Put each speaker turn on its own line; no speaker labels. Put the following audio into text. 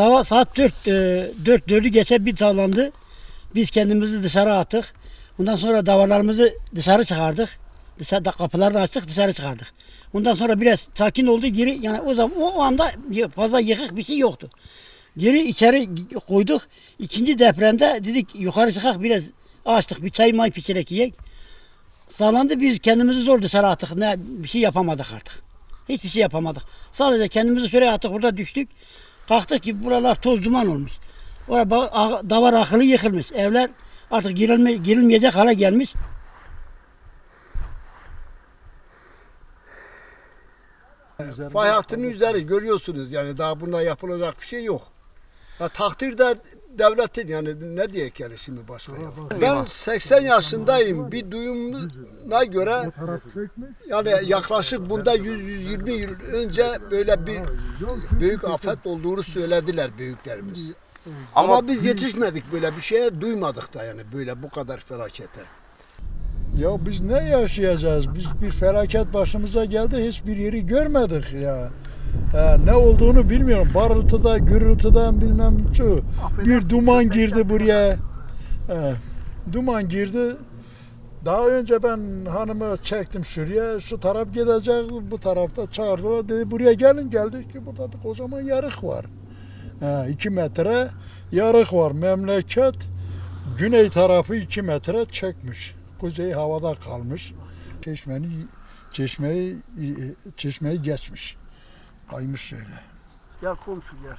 Sabah saat 4 e, 4 4'ü geçe bir sağlandı. Biz kendimizi dışarı attık. Ondan sonra davarlarımızı dışarı çıkardık. Dışarıda kapılarını açtık dışarı çıkardık. Ondan sonra biraz sakin oldu geri yani o zaman o anda fazla yıkık bir şey yoktu. Geri içeri koyduk. İkinci depremde dedik yukarı çıkak biraz açtık bir çay may pişirek yiyek. Sağlandı biz kendimizi zor dışarı attık. Ne bir şey yapamadık artık. Hiçbir şey yapamadık. Sadece kendimizi şuraya attık burada düştük. Kalktık ki buralar toz duman olmuş. Orada davar akıllı yıkılmış. Evler artık girilme, girilmeyecek hale gelmiş.
Fay hattının üzeri görüyorsunuz yani daha bunda yapılacak bir şey yok. Ya takdir de devletin yani ne diye yani şimdi başka ya. Ben 80 yaşındayım. Bir duyumuna göre yani yaklaşık bunda 100-120 yıl önce böyle bir büyük afet olduğunu söylediler büyüklerimiz. Ama, biz yetişmedik böyle bir şeye duymadık da yani böyle bu kadar felakete.
Ya biz ne yaşayacağız? Biz bir felaket başımıza geldi hiçbir yeri görmedik ya. Ha, ne olduğunu bilmiyorum. Barıltıda, gürültüden bilmem şu. Bir duman girdi buraya. Ha, duman girdi. Daha önce ben hanımı çektim şuraya. Şu taraf gidecek, bu tarafta çağırdılar. Dedi buraya gelin geldik ki burada bir kocaman yarık var. Ha, iki metre yarık var. Memleket güney tarafı iki metre çekmiş. Kuzey havada kalmış. Çeşmeyi çeşmeyi çeşmeyi geçmiş. Kaymış şöyle.
Gel komşu gel.